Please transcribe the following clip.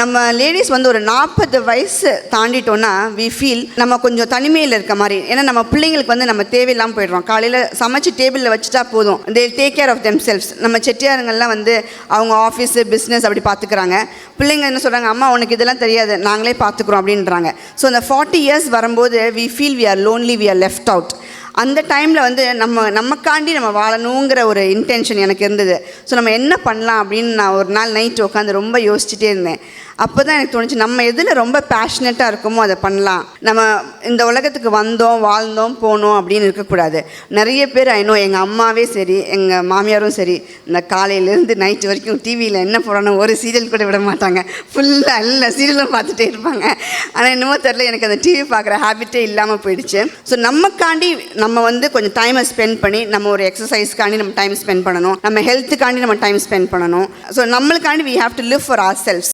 நம்ம லேடிஸ் வந்து ஒரு நாற்பது வயசு தாண்டிட்டோன்னா வி ஃபீல் நம்ம கொஞ்சம் தனிமையில் இருக்க மாதிரி. ஏன்னா நம்ம பிள்ளைங்களுக்கு வந்து நம்ம தேவையில்லாமல் போயிடுறோம். காலையில் சமைச்சு டேபிளில் வச்சுட்டா போதும். They take care of themselves நம்ம செட்டியாருங்கள்லாம் வந்து அவங்க ஆஃபீஸு பிஸ்னஸ் அப்படி பார்த்துக்கிறாங்க பிள்ளைங்க என்ன சொல்கிறாங்க அம்மா உனக்கு இதெல்லாம் தெரியாது. நாங்களே பார்த்துக்குறோம் அப்படின்றாங்க. ஸோ அந்த ஃபார்ட்டி இயர்ஸ் வரும்போது we feel we are lonely we are left out அந்த டைமில் வந்து நம்ம நமக்காண்டி நம்ம வாழணுங்கிற ஒரு இன்டென்ஷன் எனக்கு இருந்தது. ஸோ நம்ம என்ன பண்ணலாம் அப்படின்னு நான் ஒரு நாள் நைட் உட்காந்து ரொம்ப யோசிச்சுட்டே இருந்தேன். அப்போ தான் எனக்கு தோணுச்சு நம்ம எதில் ரொம்ப பேஷனட்டாக இருக்கோமோ அதை பண்ணலாம். நம்ம இந்த உலகத்துக்கு வந்தோம் வாழ்ந்தோம் போனோம் அப்படின்னு இருக்கக்கூடாது. நிறைய பேர் ஐநோ எங்கள் அம்மாவே சரி எங்கள் மாமியாரும் சரி இந்த காலையிலேருந்து நைட் வரைக்கும் டிவியில் என்ன போடணும் ஒரு சீரியல் கூட விட மாட்டாங்க. ஃபுல்லாக எல்லா சீரியலும் பார்த்துட்டே இருப்பாங்க. ஆனால் என்னமோ தெரில எனக்கு அந்த டிவி பார்க்குற ஹேபிட்டே இல்லாமல் போயிடுச்சு. ஸோ நமக்காண்டி நம்ம வந்து கொஞ்சம் டைமை ஸ்பெண்ட் பண்ணி நம்ம ஒரு எக்ஸசைஸ்க்காண்டி நம்ம டைம் ஸ்பெண்ட் பண்ணணும். நம்ம ஹெல்த்துக்காண்டி நம்ம டைம் ஸ்பெண்ட் பண்ணணும். So நம்மளுக்காண்டி we have to live for ourselves